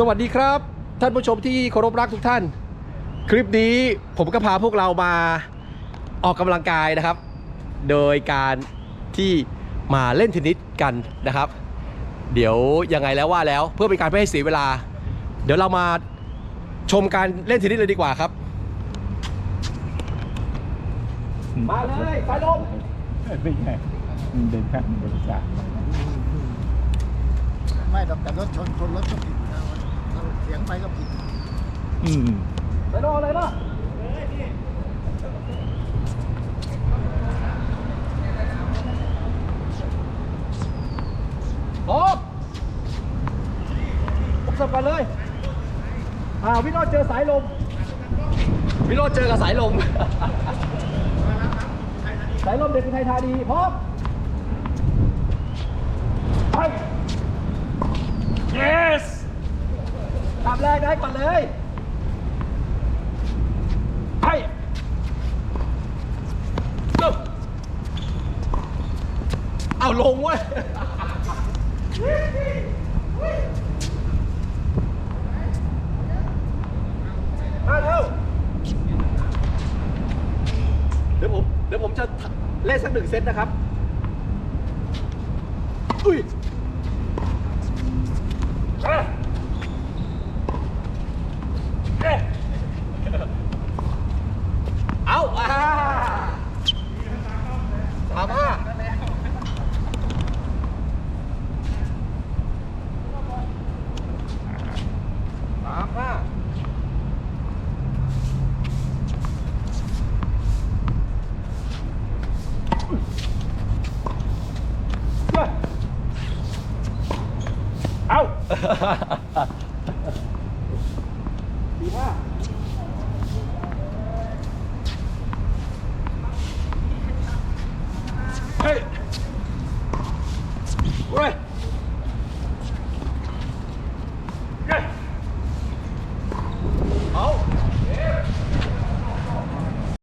สวัสดีครับ ท่านผู้ชมที่เคารพรักทุกท่าน คลิปนี้ผมก็พาพวกเรามาออกกำลังกายนะครับ โดยการที่มาเล่นเทนนิสกันนะครับ เดี๋ยวยังไงแล้วว่าแล้วเพื่อเป็นการไม่ให้เสียเวลา เดี๋ยวเรามาชมการเล่นเทนนิสเลยดีกว่าครับ มาเลยไปลมไม่ใช่เดินข้างบริษัทไม่ดอกแต่รถชนคนรถก็ผิดนะเสียง ไปก็ผิดอืมไปรอเลยเนาะพร้อมผมสับกันเลย อ่าวิโรจน์เจอสายลม วิโรจน์เจอกับสายลม สายลมเด็กอุทัยธานีพร้อมไป yes ตับ แรกได้ก่อนเลยไปลงเอาลงเว้ยมาเร็วเดี๋ยวผม เดี๋ยวผมจะเล่นสักหนึ่งเซตนะครับ อุ้ย 哈哈哈哈哈哈媳嘿喂耶好。